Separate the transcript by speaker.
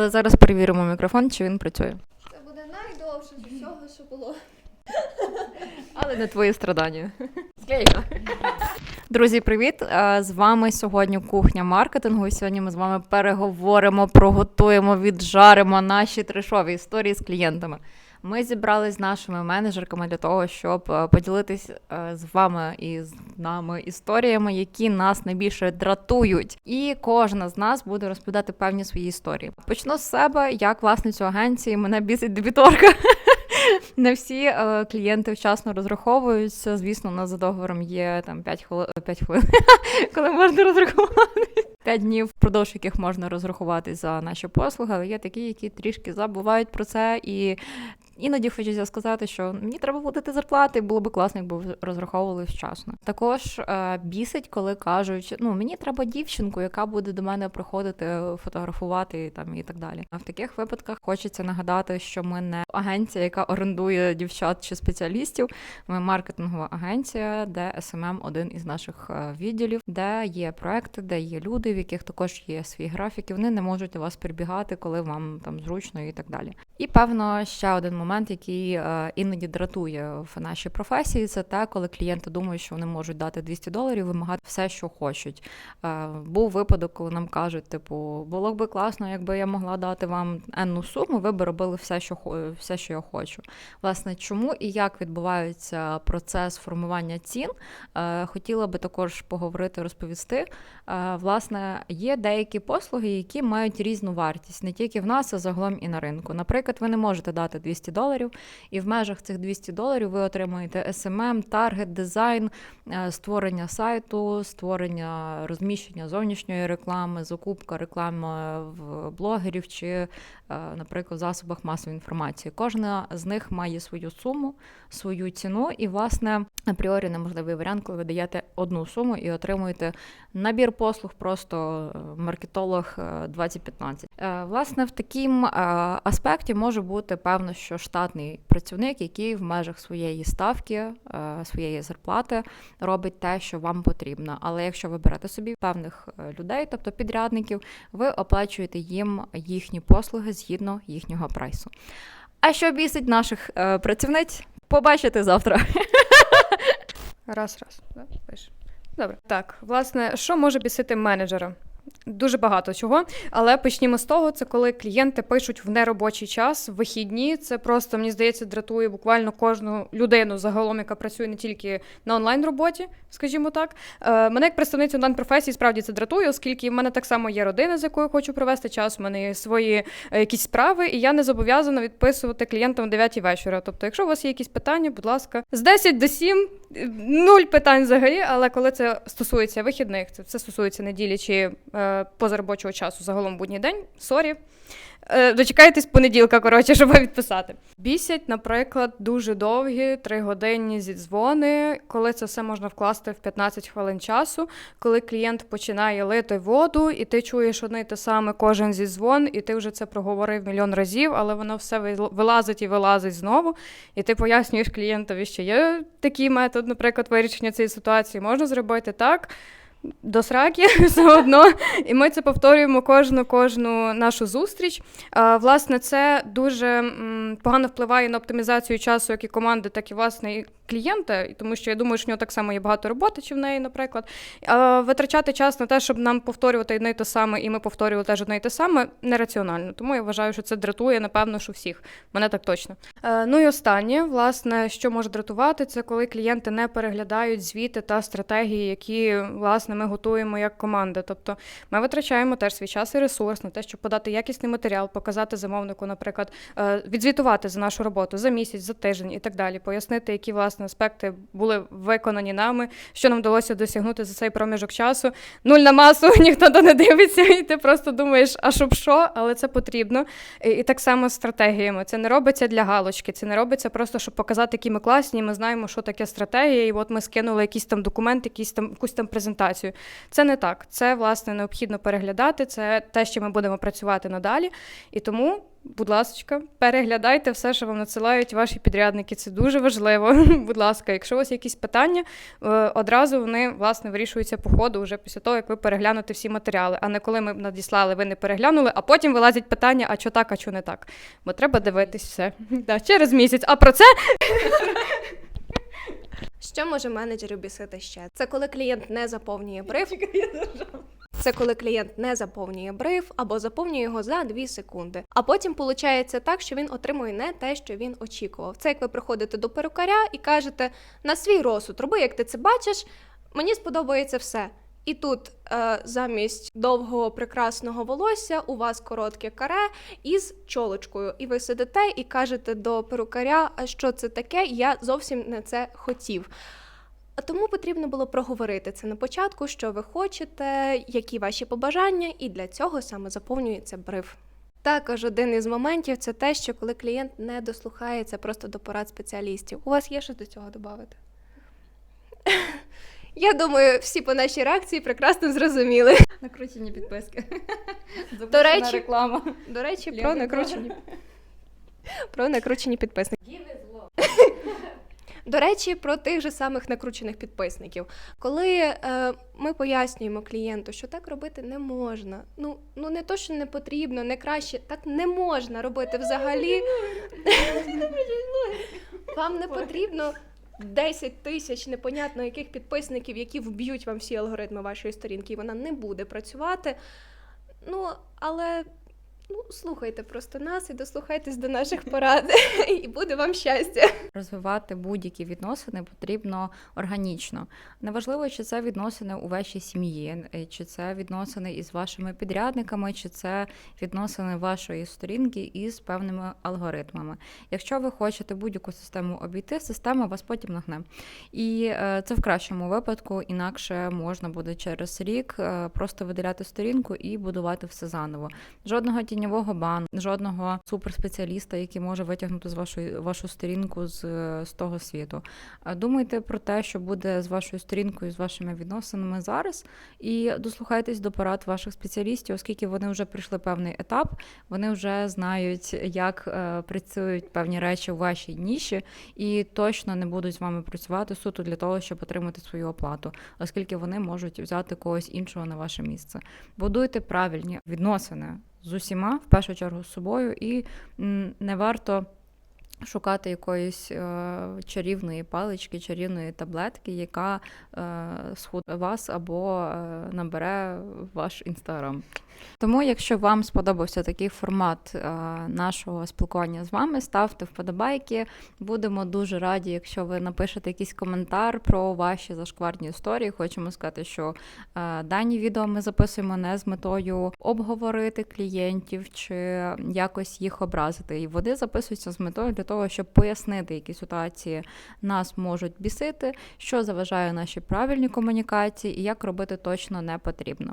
Speaker 1: Але зараз перевіримо мікрофон, чи він працює.
Speaker 2: Це буде найдовше з усього, що було.
Speaker 1: Але не твої страдання. Склейка. Друзі, привіт! Е, З вами сьогодні кухня маркетингу. І сьогодні ми з вами переговоримо, проготуємо, віджаримо наші трешові історії з клієнтами. Ми зібрались з нашими менеджерками для того, щоб е, поділитись е, з вами і з нами історіями, які нас найбільше дратують. І кожна з нас буде розповідати певні свої історії. Почну з себе, як власницю агенції мене бісить дебіторка. Не всі е, клієнти вчасно розраховуються. Звісно, у нас за договором є там 5 хвилин, 5 хвилин, коли можна розрахувати. 5 днів, впродовж яких можна розрахуватись за наші послуги, але є такі, які трішки забувають про це і. Іноді хочеться сказати, що мені треба платити зарплати, було би класно, якби розраховували вчасно. Також е, бісить, коли кажуть, ну мені треба дівчинку, яка буде до мене приходити фотографувати там і так далі. А в таких випадках хочеться нагадати, що ми не агенція, яка орендує дівчат чи спеціалістів. Ми маркетингова агенція, де SMM один із наших е, відділів, де є проекти, де є люди, в яких також є свій графік, і вони не можуть до вас прибігати, коли вам там зручно і так далі. І певно, ще один момент, який е, іноді дратує в нашій професії, це те, коли клієнти думають, що вони можуть дати 200 доларів, вимагати все, що хочуть. Е, був випадок, коли нам кажуть, типу, було б класно, якби я могла дати вам енну суму, ви б робили все, що все, що я хочу. Власне, чому і як відбувається процес формування цін, е, хотіла би також поговорити, розповісти. Власне, є деякі послуги, які мають різну вартість, не тільки в нас, а загалом і на ринку. Наприклад, ви не можете дати 200 доларів, і в межах цих 200 доларів ви отримуєте SMM, таргет, дизайн, е, створення сайту, створення розміщення зовнішньої реклами, закупка реклами в блогерів чи, е, наприклад, в засобах масової інформації. Кожна з них має свою суму, свою ціну, і, власне, апріорі неможливий варіант, коли ви даєте одну суму і отримуєте набір послуг, просто е, маркетолог е, 2015. Е, Власне, в таким е, аспекті може бути певно, що штатний працівник, який в межах своєї ставки, е, своєї зарплати робить те, що вам потрібно. Але якщо ви берете собі певних е, людей, тобто підрядників, ви оплачуєте їм їхні послуги згідно їхнього прайсу. А що бісить наших е, працівниць? Побачите завтра.
Speaker 3: Раз, раз. Да? Добре. Так, власне, що може бісити менеджера? Дуже багато чого, але почнімо з того, це коли клієнти пишуть в неробочий час, в вихідні. Це просто мені здається дратує буквально кожну людину загалом, яка працює не тільки на онлайн роботі, скажімо так. Е, мене як представницю онлайн професії справді це дратує, оскільки в мене так само є родина, з якою хочу провести час. У мене є свої е, якісь справи, і я не зобов'язана відписувати клієнтам о 9 вечора. Тобто, якщо у вас є якісь питання, будь ласка, з 10 до 7, е, нуль питань взагалі. Але коли це стосується вихідних, це все стосується неділі чи е, позаробочого часу, загалом будній день, сорі. Е, Дочекайтесь понеділка, коротше, щоб відписати. Бісять, наприклад, дуже довгі тригодинні зідзвони, коли це все можна вкласти в 15 хвилин часу, коли клієнт починає лити воду, і ти чуєш одне й те саме кожен зідзвон, і ти вже це проговорив мільйон разів, але воно все вилазить і вилазить знову. І ти пояснюєш клієнтові, що є такий метод, наприклад, вирішення цієї ситуації, можна зробити так. До сраки все одно, і ми це повторюємо кожну кожну нашу зустріч. Власне, це дуже погано впливає на оптимізацію часу, як і команди, так і власне і клієнта, тому що я думаю, що в нього так само є багато роботи, чи в неї, наприклад. Витрачати час на те, щоб нам повторювати одне й те саме, і ми повторювали теж одне й те саме, нераціонально. Тому я вважаю, що це дратує, напевно, що всіх. Мене так точно. Ну і останнє, власне, що може дратувати, це коли клієнти не переглядають звіти та стратегії, які власне ми готуємо як команда. Тобто ми витрачаємо теж свій час і ресурс на те, щоб подати якісний матеріал, показати замовнику, наприклад, е, відзвітувати за нашу роботу за місяць, за тиждень і так далі, пояснити, які власне аспекти були виконані нами, що нам вдалося досягнути за цей проміжок часу. Нуль на масу, ніхто то не дивиться, і ти просто думаєш, а щоб що, але це потрібно. І, так само з стратегіями. Це не робиться для галочки, це не робиться просто, щоб показати, які ми класні. Ми знаємо, що таке стратегія, і от ми скинули якийсь там документ, якийсь там якусь там презентацію. Комунікацію. Це не так. Це власне необхідно переглядати. Це те, що ми будемо працювати надалі. І тому, будь ласка, переглядайте все, що вам надсилають ваші підрядники. Це дуже важливо. Будь ласка, якщо у вас якісь питання, е, одразу вони власне вирішуються по ходу вже після того, як ви переглянете всі матеріали. А не коли ми надіслали, ви не переглянули, а потім вилазять питання: а що так, а що не так. Бо треба дивитись все. Да, через місяць. А про це
Speaker 2: Що може менеджерів бісити ще? Це коли клієнт не заповнює бриф. Це коли клієнт не заповнює бриф або заповнює його за 2 секунди. А потім виходить так, що він отримує не те, що він очікував. Це як ви приходите до перукаря і кажете на свій розсуд, роби, як ти це бачиш, мені сподобається все. І тут е, замість довгого прекрасного волосся у вас коротке каре із чолочкою. І ви сидите і кажете до перукаря, що це таке? Я зовсім не це хотів. Тому потрібно було проговорити це на початку, що ви хочете, які ваші побажання, і для цього саме заповнюється бриф. Також один із моментів це те, що коли клієнт не дослухається просто до порад спеціалістів. У вас є що до цього додати? Я думаю, всі по нашій реакції прекрасно зрозуміли.
Speaker 1: Накручені підписки.
Speaker 2: До речі-
Speaker 1: реклама.
Speaker 2: До речі, про накручені про накручені підписники. До речі, про тих же самих накручених підписників. Коли е, ми пояснюємо клієнту, що так робити не можна. Ну, ну не то, що не потрібно, не краще, так не можна робити взагалі. Вам не потрібно 10 тисяч непонятно яких підписників, які вб'ють вам всі алгоритми вашої сторінки, і вона не буде працювати. Ну, але ну, слухайте просто нас і дослухайтесь до наших порад, і буде вам щастя.
Speaker 1: Розвивати будь-які відносини потрібно органічно. Неважливо, чи це відносини у вашій сім'ї, е, чи це відносини із вашими підрядниками, чи це відносини вашої сторінки із певними алгоритмами. Якщо ви хочете будь-яку систему обійти, система вас потім нагне. І е, це в кращому випадку, інакше можна буде через рік е, просто видаляти сторінку і будувати все заново. Жодного тіньового бану, жодного суперспеціаліста, який може витягнути з вашої вашу сторінку з, з того світу. Думайте про те, що буде з вашою сторінкою, з вашими відносинами зараз, і дослухайтесь до порад ваших спеціалістів, оскільки вони вже пройшли певний етап, вони вже знають, як е, працюють певні речі у вашій ніші, і точно не будуть з вами працювати суто для того, щоб отримати свою оплату, оскільки вони можуть взяти когось іншого на ваше місце. Будуйте правильні відносини з усіма, в першу чергу з собою, і не варто. Шукати якоїсь е, чарівної палички, чарівної таблетки, яка е, схуд вас або е, набере ваш інстаграм. Тому, якщо вам сподобався такий формат е, нашого спілкування з вами, ставте вподобайки. Будемо дуже раді, якщо ви напишете якийсь коментар про ваші зашкварні історії. Хочемо сказати, що е, дані відео ми записуємо не з метою обговорити клієнтів чи якось їх образити. І вони записуються з метою для того, щоб пояснити, які ситуації нас можуть бісити, що заважає нашій правильній комунікації і як робити точно не потрібно.